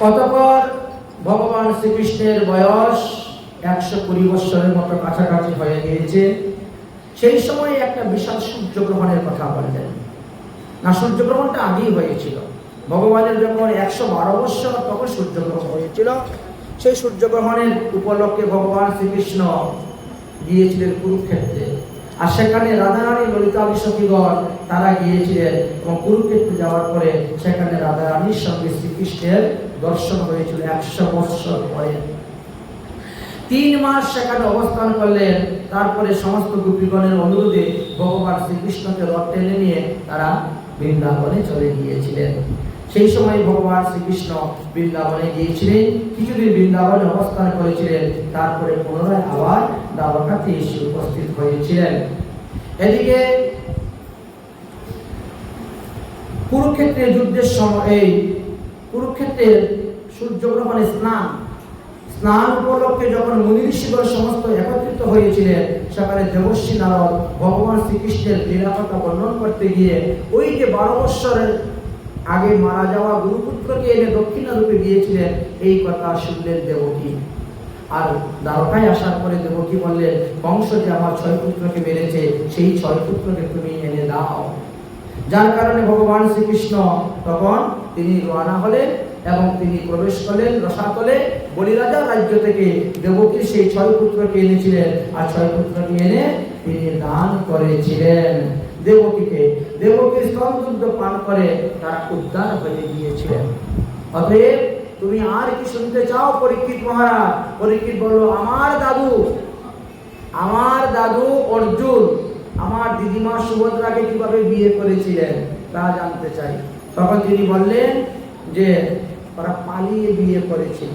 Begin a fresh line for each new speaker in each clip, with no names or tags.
অতঃপর ভগবান শ্রীকৃষ্ণের বয়স একশো কুড়ি বৎসরের মতো কাছাকাছি হয়ে গিয়েছে। সেই সময় একটা বিশাল সূর্যগ্রহণের কথা বললেন। না, সূর্যগ্রহণটা আগেই হয়েছিল। ভগবানের যখন একশো বারো বৎসর তখন সূর্যগ্রহণ হয়েছিল। সেই সূর্যগ্রহণের উপলক্ষে ভগবান শ্রীকৃষ্ণ গিয়েছিলেন কুরুক্ষেত্রে। আর সেখানে রাধারানী ললিতা সখীগণ তারা গিয়েছিলেন এবং কুরুক্ষেত্রে যাওয়ার পরে সেখানে রাধারানীর সঙ্গে শ্রীকৃষ্ণের দর্শন হয়েছিল, একশো বৎসর পরে। তিন মাস সেখানে অবস্থান করলেন, তারপরে সমস্ত গোপীগণের অনুরোধে ভগবান শ্রীকৃষ্ণকে রথ টেনে নিয়ে তারা বৃন্দাবনে চলে গিয়েছিলেন। সেই সময় ভগবান শ্রীকৃষ্ণ বৃন্দাবনে গিয়েছিলেন, কিছুদিন বৃন্দাবনে অবস্থান করেছিলেন, তারপরে পুনরায় আবার দ্বারকাতে এসে উপস্থিত হয়েছিলেন। এদিকে কুরুক্ষেত্রে যুদ্ধের সময় কুরুক্ষেত্রের সূর্যগ্রহণে স্নান। স্নান উপলক্ষে যখন মুনি ঋষিগণ সমস্ত একত্রিত হয়েছিলেন, সেখানে দেবশ্রী নারদ ভগবান শ্রীকৃষ্ণের কথা বর্ণন করতে গিয়ে ওই যে বারো বৎসরের আগে মারা যাওয়া গুরুপুত্রকে এনে দক্ষিণা রূপে দিয়েছিলেন। এই কথা শুনলেন দেবকী। আর দ্বারকায় আসার পরে দেবকী বললেন, বংশ যে আমার ছয় পুত্রকে মেরেছে, সেই ছয় পুত্রকে তুমি এনে দাও। যার কারণে ভগবান শ্রীকৃষ্ণ তখন তিনি রওনা হলেন এবং তিনি প্রবেশ করলেন রসাতলে। বলিরাজার রাজ্য থেকে দেবকীর সেই ছয় পুত্রকে এনেছিলেন। আর ছয় পুত্রকে এনে তিনি দান করেছিলেন দেবকীকে। দেবকীর স্তনদুগ্ধ পান করে তারা উদ্ধার হয়ে গিয়েছিলেন। অতএব তুমি আর কি শুনতে চাও, পরীক্ষিত মহারাজ? পরীক্ষিত বলল আমার দাদু আমার দাদু অর্জুন, আমার দিদিমা সুভদ্রাকে কীভাবে বিয়ে করেছিলেন তা জানতে চাই। তখন তিনি বললেন যে, ওরা পালিয়ে বিয়ে করেছিল।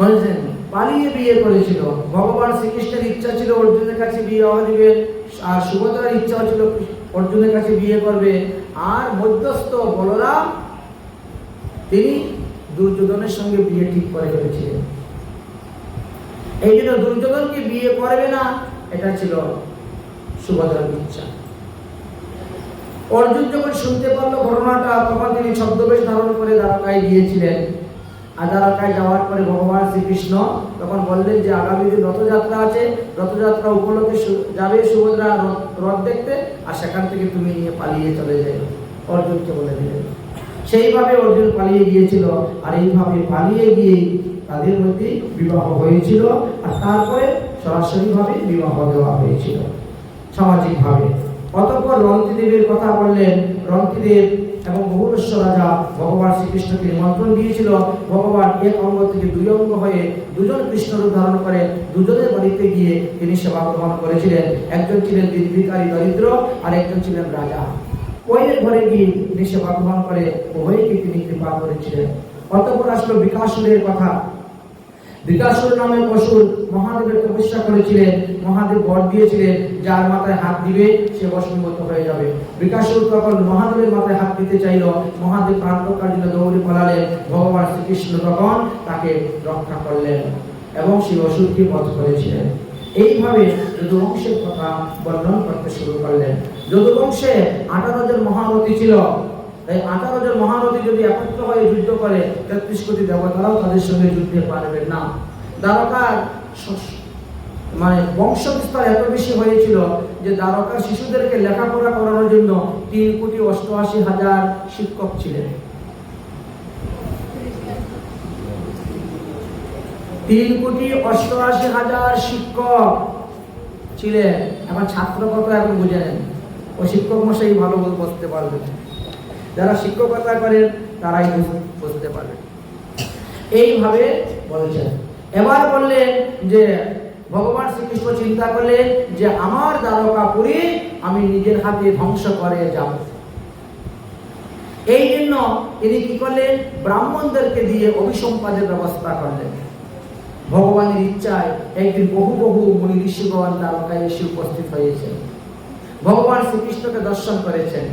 বলছেন, পালিয়ে বিয়ে করেছিল। ভগবান শ্রীকৃষ্ণের ইচ্ছা ছিল অর্জুনের কাছে বিয়ে হওয়া দিবেন আর সুভদ্রার ইচ্ছা ছিল অর্জুনের কাছে বিয়ে করবে। আর মধ্যস্থ বলরাম, তিনি দুর্যোধনের সঙ্গে বিয়ে ঠিক করে ফেলেছিলেন। এই জন্য দুর্যোধনকে বিয়ে করবে না, এটা ছিল সুভদ্রার ইচ্ছা। অর্জুন যখন শুনতে পারল ঘটনাটা, তখন তিনি ছদ্মবেশ ধারণ করে দ্বারকায় গিয়েছিলেন। আর দ্বারকায় যাওয়ার পরে ভগবান শ্রীকৃষ্ণ তখন বললেন যে, আগামী দিন রথযাত্রা আছে। রথযাত্রা উপলক্ষে যাবে সুভদ্রা রথ- দেখতে আর সেখান থেকে তুমি নিয়ে পালিয়ে চলে যাবে। অর্জুনকে বলে দিলেন। সেইভাবে অর্জুন পালিয়ে গিয়েছিল আর এইভাবে পালিয়ে গিয়ে তাদের মধ্যে বিবাহ হয়েছিল আর তারপরে সরাসরিভাবে বিবাহ দেওয়া হয়েছিল। সামাজিকভাবে। অতঃপর রন্তিদেবের কথা বললেন রন্তিদেব এবং বহুরেশ্বর রাজা ভগবান শ্রীকৃষ্ণকে নিমন্ত্রণ দিয়েছিল। ভগবান এক অঙ্গ থেকে দুই অঙ্গ হয়ে দুজন কৃষ্ণরূপ ধারণ করে দুজনের বাড়িতে গিয়ে তিনি সেবা গ্রহণ করেছিলেন। একজন ছিলেন দিনভিকারী দরিদ্র আর একজন ছিলেন রাজা। ওইদের ঘরে গিয়ে তিনি সেবা গ্রহণ করে উভয়কে তিনি কৃপা করেছিলেন। অতঃপর আসলো বিকাশুরের কথা। বিকাশুর নামে পশুর মহাদেবের তপস্যা করেছিলেন, মহাদেব বর দিয়েছিলেন, যার মাথায় হাত দিবে, সে বশমীভূত হয়ে যাবে। বিকাশুর তখন মহাদেবের মাথায় হাত দিতে চাইল। মহাদেব প্রান্তকার জন্য দৌড়ে পলালেন। ভগবান শ্রীকৃষ্ণ তখন তাকে রক্ষা করলেন এবং সেই অসুরকে বধ করেছিলেন। এইভাবে যদুবংশের কথা বর্ণন করতে শুরু করলেন। যদুবংশে আঠারো জন ছিল। এই আঠারো জন মহারথী যদি একত্র হয়ে যুদ্ধ করে, তেত্রিশ কোটি দেবতারাও তাদের সঙ্গে যুদ্ধে পারবে না। দ্বারকার মানে বংশ বিস্তার এত বেশি হয়েছিল যে দ্বারকার শিশুদেরকে লেখাপড়া করানোর জন্য তিন কোটি অষ্টআশি হাজার শিক্ষক ছিলেন। তিন কোটি অষ্টআশি হাজার শিক্ষক ছিলেন। এখন ছাত্র কত এখন বুঝে নেন। ও শিক্ষক মশাই ভালো বল- বুঝতে পারবে যারা শিক্ষকতা করেন, তারাই বুঝতে পারবে। এইভাবে বলছেন। এবার বললেন যে, ভগবান শ্রীকৃষ্ণ চিন্তা করলেন যে, আমার দ্বারকাপুরী আমি নিজের হাতে ধ্বংস করে যাব। এই জন্য তিনি কি করলেন? ব্রাহ্মণদেরকে দিয়ে অভিসম্পাদের ব্যবস্থা করলেন। ভগবানের ইচ্ছায় একদিন বহু বহু মুনি ঋষিগণ দ্বারকায় এসে উপস্থিত হয়েছেন। ভগবান শ্রীকৃষ্ণকে দর্শন করেছেন।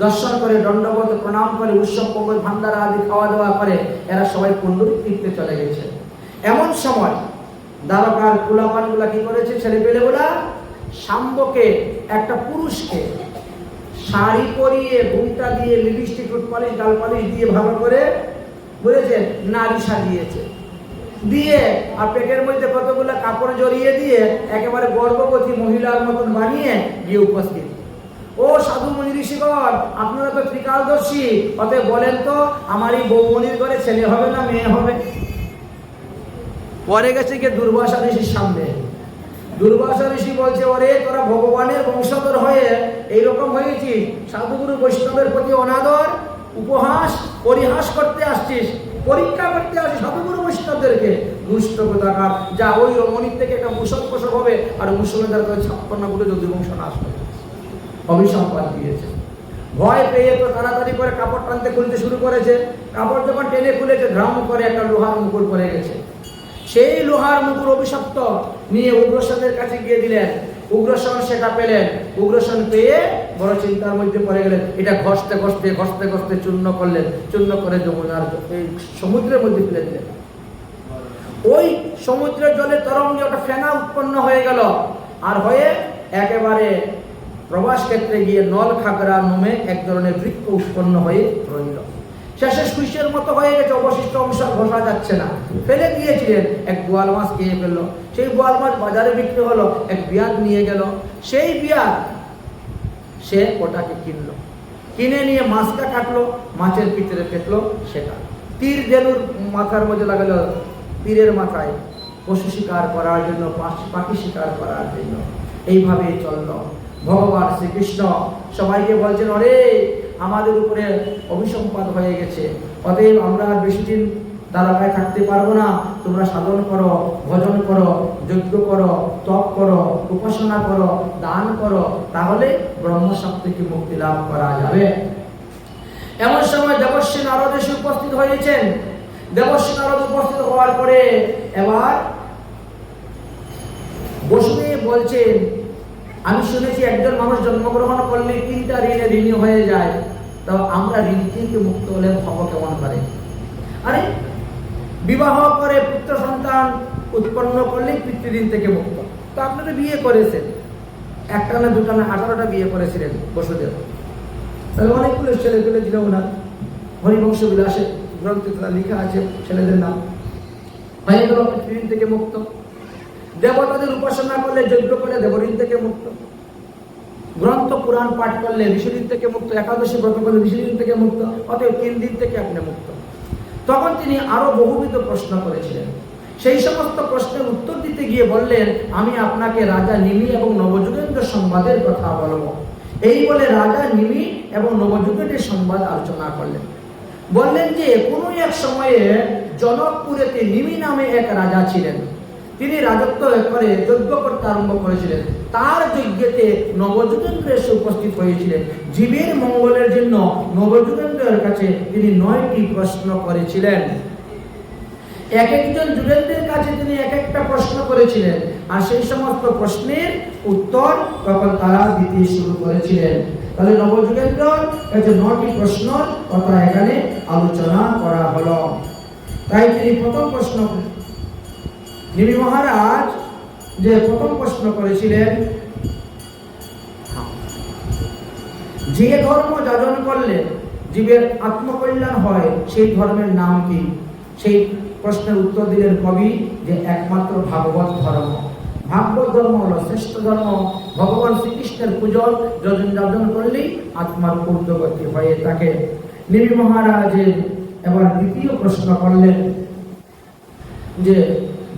দর্শন করে দণ্ডবোধ, প্রণাম করে উৎসব পঙ্গল ভান্ডারা আদি খাওয়া দাওয়া করে এরা সবাই পুণ্ডরিক তীর্থে চলে গেছে। এমন সময় দ্বারকার কুলাপানগুলা কি করেছে ছেলে পেলে বলা শাম্বকে, একটা পুরুষকে শাড়ি পরিয়ে ভূমিটা দিয়ে লিপস্টিক উট পালিশ দিয়ে ভালো করে বুঝেছেন নারী সাজিয়েছে। দিয়ে আর পেটের মধ্যে কতগুলো কাপড় জড়িয়ে দিয়ে একেবারে গর্ভবতী মহিলার মতন বানিয়ে গিয়ে উপস্থিত। ও সাধু মুনি ঋষিগণ আপনারা তো ত্রিকালদর্শী, অতএব বলেন তো আমার এই বৌমনির ঘরে ছেলে হবে না মেয়ে হবে? পরে গেছে গিয়ে দুর্বাসা ঋষির সামনে। দুর্বাসা ঋষি বলছে, ওরে, তোরা ভগবানের বংশধর হয়ে এইরকম হয়েছিস সাধুগুরু বৈষ্ণবের প্রতি অনাদর, উপহাস, পরিহাস করতে আসছিস, পরীক্ষা করতে আসিস সাধুগুরু বৈষ্ণবদেরকে, দুষ্ট কোথাকার? যা, ওই রমণীর থেকে একটা মুসল প্রসব হবে, আর মুসলমানদের ছাপ্পান্ন করে যদি বংশ নাশ হবে অভিসম্পাদ দিয়েছে ভয় পেয়ে তো তাড়াতাড়ি করে কাপড় টানতে খুলতে শুরু করেছে। কাপড় যখন টেনে খুলেছে ধ্রাম করে একটা লোহার মুকুর পরে গেছে। সেই লোহার মুকুর অভিশপ্ত নিয়ে উগ্রসেনের কাছে গিয়ে দিলেন। উগ্রসেন সেটা পেলেন। উগ্রসেন পেয়ে বড় চিন্তার মধ্যে পড়ে গেলেন। এটা ঘষতে ঘষতে ঘষতে ঘষতে চূর্ণ করলেন। চূর্ণ করে যমুনার এই সমুদ্রের মধ্যে ফেলে দিলেন। ওই সমুদ্রের জলে তরঙ্গে একটা ফেনা উৎপন্ন হয়ে গেল। আর হয়ে একেবারে প্রবাস ক্ষেত্রে গিয়ে নল খাগড়া নামে এক ধরনের বৃক্ষ উৎপন্ন হয়ে রইল। শেষে সুইসের মতো হয়ে গেছে, অবশিষ্ট অংশ ঘষা যাচ্ছে না। ফেলে দিয়েছিলেন এক বোয়াল মাছ খেয়ে ফেলল। সেই বোয়াল মাছ বাজারে বিক্রি হলো, এক বিয়াদ নিয়ে গেল। সেই বিয়াদ সে ওটাকে কিনলো। কিনে নিয়ে মাছটা কাটলো, মাছের ভিতরে ফেটলো সেটা। তীর ধেনুর মাথার মধ্যে লাগালো, তীরের মাথায় পশু শিকার করার জন্য পাখি শিকার করার জন্য। এইভাবে চলল। ভগবান শ্রীকৃষ্ণ সবাইকে বলছেন, অরে, আমাদের উপরে অভিসম্পাদ হয়ে গেছে। অতএব আমরা আর বেশি দিন থাকতে পারব না। তোমরা সাধন করো, ভজন করো, যজ্ঞ করো, তপ করো, উপাসনা করো, দান করো, তাহলে ব্রহ্মসব থেকে মুক্তি লাভ করা যাবে। এমন সময় দেবশ্রী নারদ এসে উপস্থিত হয়েছেন। দেবশ্রী নারদ উপস্থিত হওয়ার পরে এবার বসুদেব বলছেন আমি শুনেছি একজন মানুষ জন্মগ্রহণ করলে তিনটা ঋণে ঋণী হয়ে যায়। তো আমরা ঋণ থেকে মুক্ত হলে হব কেমন করে? আরে, বিবাহ করে পুত্র সন্তান উৎপন্ন করলে পিতৃঋণ থেকে মুক্ত। তো আপনারা বিয়ে করেছেন। একটা না দুটা না আঠারোটা বিয়ে করেছিলেন বসুদেব। তাহলে অনেকগুলো ছেলে পেলে ছিল ওনার। হরিবংশ বিলাসে গ্রন্থে তারা লেখা আছে ছেলেদের নাম। হয়ে গেল পৃথিবীর থেকে মুক্ত। দেবতাদের উপাসনা করলে যজ্ঞ করলে দেবঋণ থেকে মুক্ত। গ্রন্থ, পুরাণ পাঠ করলে ঋষিঋণ থেকে মুক্ত, একাদশী ব্রত করলে ঋষিঋণ থেকে মুক্ত, অতএব তিন দিন থেকে আপনি মুক্ত। তখন তিনি আরও বহুবিধ প্রশ্ন করেছিলেন। সেই সমস্ত প্রশ্নের উত্তর দিতে গিয়ে বললেন, আমি আপনাকে রাজা নিমি এবং নবযুগেন্দ্র সংবাদের কথা বলব। এই বলে রাজা নিমি এবং নবযুগেন্দ্রের সংবাদ আলোচনা করলেন। বললেন যে, কোনো এক সময়ে জনকপুরেতে নিমি নামে এক রাজা ছিলেন। তিনি রাজত্ব করে যজ্ঞ করতে আরম্ভ করেছিলেন। তার যজ্ঞেতে নবযুগেন্দ্র এসে উপস্থিত হয়েছিলেন। জীবের মঙ্গলের জন্য নবযুগেন্দ্রের কাছে তিনি নয়টি প্রশ্ন করেছিলেন। এক একজন যুগেন্দ্রের কাছে তিনি এক একটা প্রশ্ন করেছিলেন। আর সেই সমস্ত প্রশ্নের উত্তর তখন তারা দিতে শুরু করেছিলেন। তাহলে নবযুগেন্দ্র কাছে নটি প্রশ্ন কথা এখানে আলোচনা করা হলো। তাই তিনি প্রথম প্রশ্ন নিমি মহারাজ, যে প্রথম প্রশ্ন করেছিলেন, যে ধর্ম যাজন করলে জীবের আত্মকল্যাণ হয়, সেই ধর্মের নাম কি? সেই প্রশ্নের উত্তর দিলেন কবি যে একমাত্র ভাগবত ধর্ম। ভাগবত ধর্ম হলো শ্রেষ্ঠ ধর্ম। ভগবান শ্রীকৃষ্ণের পূজন, যজন যাজন করলেই আত্মার ঊর্ধ্বগতি হয়ে থাকে। নিমি মহারাজের এবার দ্বিতীয় প্রশ্ন করলেন যে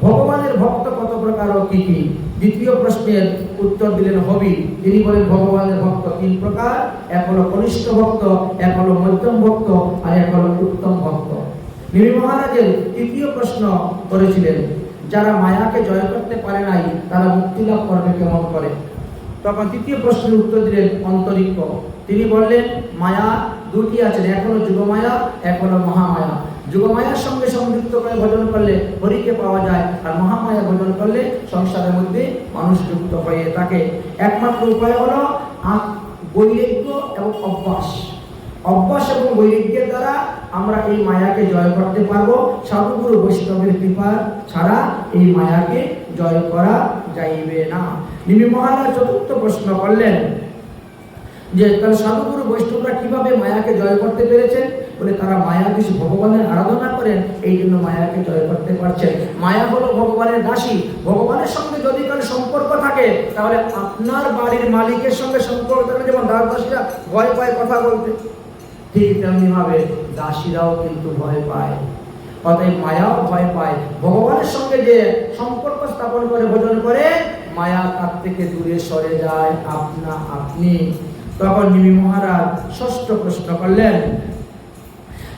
ভগবানের ভক্ত কত প্রকার ও কি কি? দ্বিতীয় প্রশ্নের উত্তর দিলেন হবি। তিনি বলেন, ভগবানের ভক্ত তিন প্রকার। এক হলো কনিষ্ঠ ভক্ত, এক হলো মধ্যম ভক্ত, আর এক হলো উত্তম ভক্ত। নিমি মহারাজের তৃতীয় প্রশ্ন করেছিলেন, যারা মায়াকে জয় করতে পারে নাই, তারা মুক্তি লাভ করবে কেমন করে? তখন তৃতীয় প্রশ্নের উত্তর দিলেন অন্তরিক্ষ। তিনি বললেন, মায়া দুটি আছেন এক হলো যুগমায়া, এক হলো মহামায়া। যুগমায়ার সঙ্গে সংযুক্ত করে ভজন করলে হরিকে পাওয়া যায়, আর মহামায়া ভজন করলে সংসারের মধ্যে মানুষ যুক্ত হয়ে থাকে। একমাত্র উপায় হলো বৈরাগ্য এবং অভ্যাস। অভ্যাস এবং বৈরাগ্যের দ্বারা আমরা এই মায়াকে জয় করতে পারব। সাধুগুরু বৈষ্ণবের কৃপা ছাড়া এই মায়াকে জয় করা যাইবে না। নিমি মহারাজ চতুর্থ প্রশ্ন করলেন যে, তাহলে সাধুগুরু বৈষ্ণবরা কীভাবে মায়াকে জয় করতে পেরেছেন? বলে তারা মায়া কিছু ভগবানের আরাধনা করেন, এই জন্য মায়াকে জয় করতে পারছেন। মায়া হলো ভগবানের দাসী। ভগবানের সঙ্গে যদি কারও সম্পর্ক থাকে, তাহলে আপনার বাড়ির মালিকের সঙ্গে সম্পর্ক থাকলে যেমন দাস দাসীরা ভয় পায় কথা বলতে, ঠিক তেমনি ভাবে দাসীরাও কিন্তু ভয় পায়। অতএব মায়াও ভয় পায়। ভগবানের সঙ্গে যে সম্পর্ক স্থাপন করে, ভোজন করে, মায়া তার থেকে দূরে সরে যায়। আপনা আপনি। তখন নিমি মহারাজ ষষ্ঠ প্রশ্ন করলেন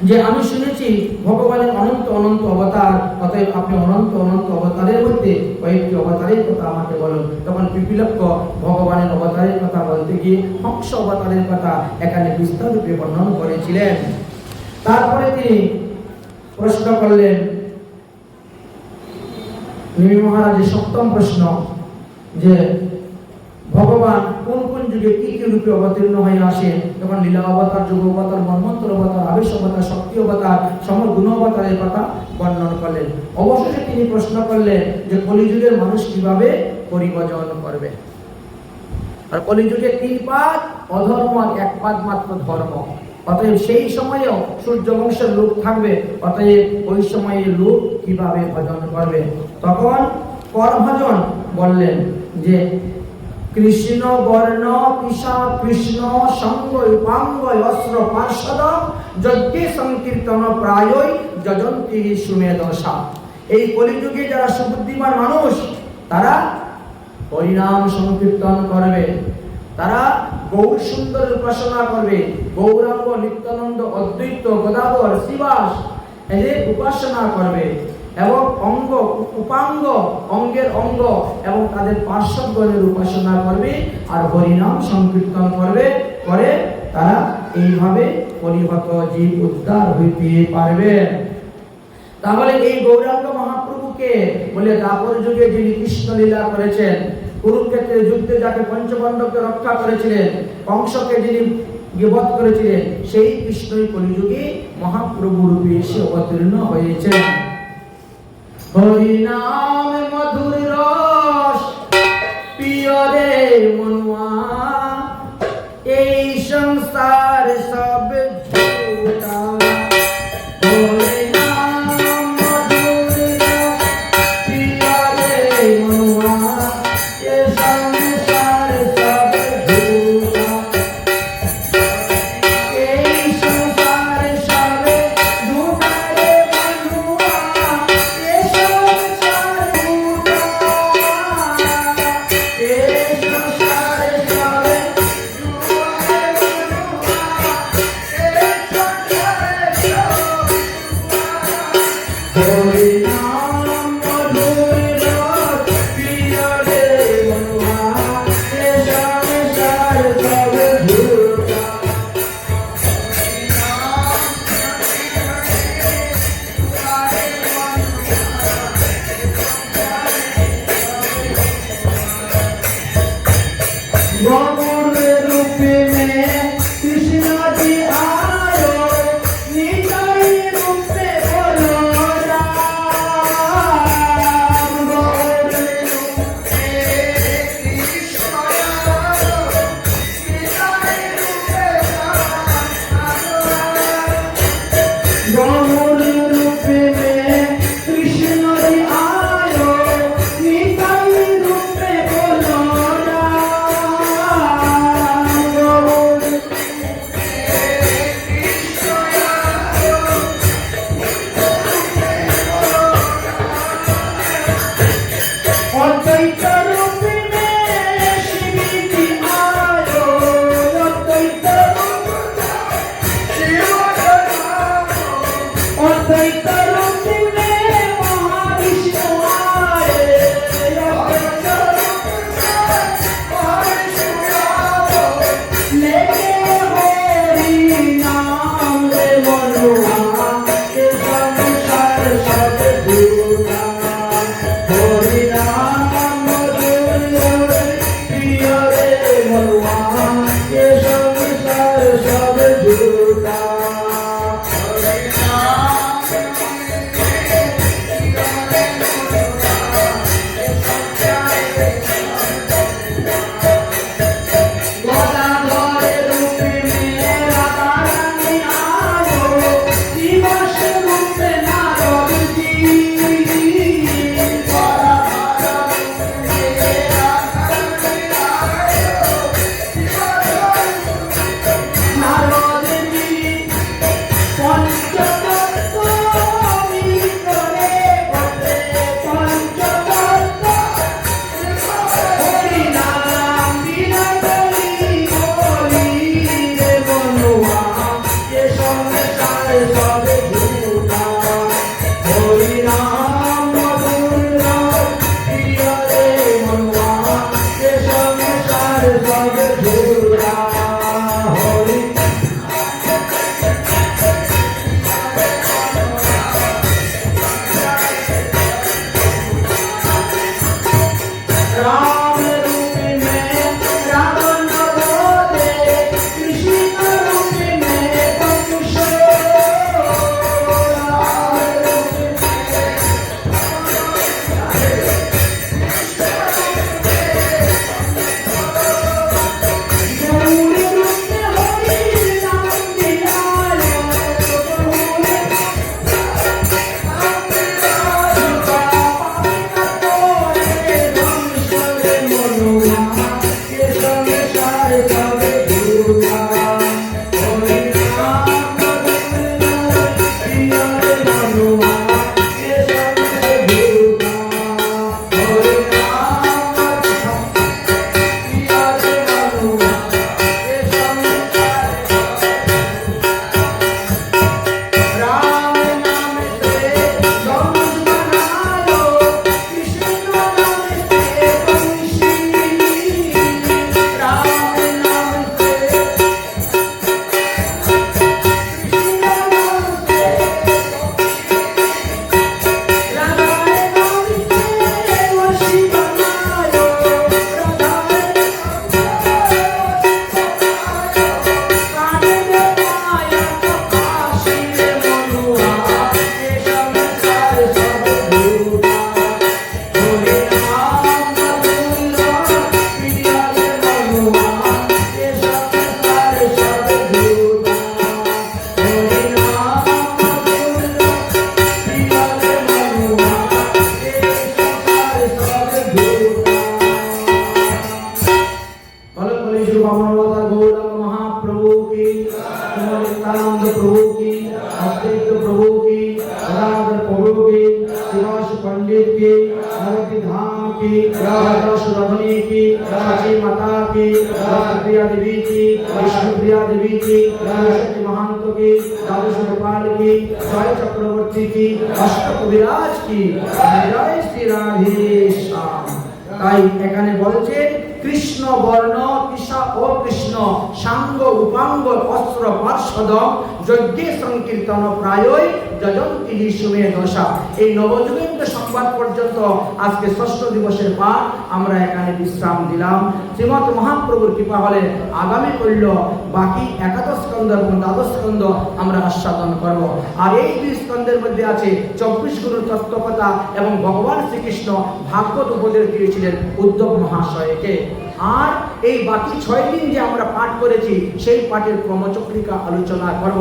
যে আমি শুনেছি ভগবানের অনন্ত অনন্ত অবতার, অতএব আপনি অনন্ত অনন্ত অবতারের মধ্যে কয়েকটি অবতারের কথা আমাকে বলুন। তখন পিপিলক্ষ ভগবানের অবতারের কথা বলতে গিয়ে হংস অবতারের কথা এখানে বিস্তাররূপে বর্ণন করেছিলেন। তারপরে তিনি প্রশ্ন করলেন, নিমি মহারাজের সপ্তম প্রশ্ন যে ভগবান কোন কোন যুগে কি কি রূপে অবতীর্ণ হয়ে আসে? যেমন লীলা অবতার, যুগ অবতার, মন্মন্ত্র অবতার, আবেশ অবতার, শক্তি অবতার সম গুণ অবতারের কথা বর্ণন করলেন। অবশেষে তিনি প্রশ্ন করলেন যে কলিযুগের মানুষ কীভাবে পরিবর্জন করবে? আর কলিযুগে তিন পাদ, অধর্ম আর এক পাদ মাত্র ধর্ম। অতএব সেই সময়েও সূর্য বংশের লোক থাকবে, অতএব ওই সময়ে লোক কীভাবে ভজন করবে? তখন কর ভজন বললেন যে কৃষ্ণ বর্ণ কৃষা কৃষ্ণ সঙ্গ উপাঙ্গ অস্ত্র পার্শ্বদ যজ্ঞে সংকীর্তন প্রায়ই যজন্তি সুমেধসা। এই কলিযুগে যারা সুবুদ্ধিমান মানুষ, তারা হরিনাম সংকীর্তন করবে। তারা গৌর সুন্দর উপাসনা করবে। গৌরাঙ্গ নিত্যানন্দ, অদ্বৈত, গদাধর, শিবাস এদের উপাসনা করবে। এবং অঙ্গ, উপাঙ্গ অঙ্গের অঙ্গ এবং তাদের পার্শ্বগণের উপাসনা করবে আর হরিনাম সংকীর্তন করবে, করে তারা এইভাবে পরিহত জীব উদ্ধার হইতে পারবে। তাহলে এই গৌরাঙ্গ মহাপ্রভুকে বলে দাপর যুগে যিনি কৃষ্ণ লীলা করেছেন, কুরুক্ষেত্রের যুদ্ধে যাকে পঞ্চপাণ্ডবকে রক্ষা করেছিলেন, কংসকে যিনি বিবধ করেছিলেন, সেই কৃষ্ণই কলিযুগে মহাপ্রভু রূপে এসে অবতীর্ণ হয়েছেন। হরিনাম মধুর রস প্রিয় এই অদ্বৈত की विष्णुप्रिया देवी की सरस्वती महंत की द्वादश गोपाल की जय चक्रवर्ती की अष्टक विराज की जय श्री राधे श्याम তাই এখানে বলছে কৃষ্ণ বর্ণ কৃষা ও কৃষ্ণ সাঙ্গ উপাঙ্গ অস্ত্র পার্শ্বদ যজ্ঞে সংকীর্তন প্রায়ই যজন্তি সুমে দশা এই নবযুগেন্দ্র সংবাদ পর্যন্ত আজকে ষষ্ঠ দিবসের পাঠ আমরা এখানে বিশ্রাম দিলাম। শ্রীমৎ মহাপ্রভুর কৃপা হলে আগামী করল বাকি একাদশ স্কন্দ এবং দ্বাদশ স্কন্দ আমরা আস্বাদন করব। আর এই দুই স্কন্দের মধ্যে আছে চব্বিশ গুরুর তত্ত্বকথা এবং ভগবান শ্রীকৃষ্ণ ভাগবত উপদেশ দিয়েছিলেন উদ্ধব মহাশয়কে। আর এই বাকি ছয় দিন যে আমরা পাঠ করেছি, সেই পাঠের ক্রমচক্রিকা আলোচনা করব।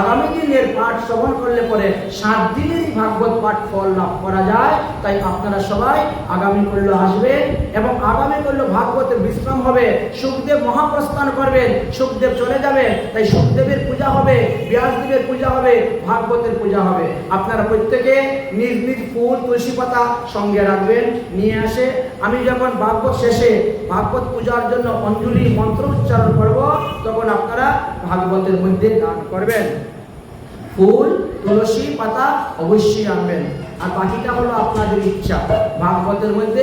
আগামী দিনের পাঠ শ্রবণ করলে পরে সাত দিনেরই ভাগবত পাঠ ফল লাভ করা যায়, তাই আপনারা সবাই আগামী করলে আসবেন এবং আগামী করলে ভাগবতের বিশ্রাম হবে। সুখদেব মহাপ্রস্থান করবেন, সুখদেব চলে যাবেন, তাই সুখদেবের পূজা হবে, ব্যাসদেবের পূজা হবে, ভাগবতের পূজা হবে। আপনারা প্রত্যেকে নিজ নিজ ফুল, তুলসী পাতা সঙ্গে রাখবেন, নিয়ে আসে আমি যখন ভাগবত শেষে ভাগবত পূজার জন্য অঞ্জলি মন্ত্র উচ্চারণ করব, তখন আপনারা ভাগবতের মধ্যে দান করবেন। ফুল, তুলসী পাতা অবশ্যই আনবেন। আর বাকিটা হলো আপনাদের ইচ্ছা। ভাগবতের মধ্যে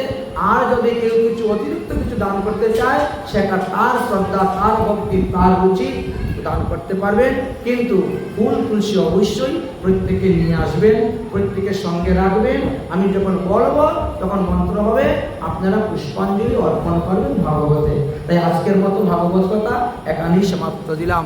আর যদি কেউ কিছু অতিরিক্ত কিছু দান করতে চায় সেটা তার শ্রদ্ধা, তার ভক্তি, তার রুচি দান করতে পারবেন কিন্তু ফুল তুলসী অবশ্যই প্রত্যেকে নিয়ে আসবেন প্রত্যেকের সঙ্গে রাখবেন। আমি যখন বলব, তখন মন্ত্র হবে, আপনারা পুষ্পাঞ্জলি অর্পণ করবেন ভাগবতে। তাই আজকের মতো ভাগবত কথা এখানেই সমাপ্ত দিলাম।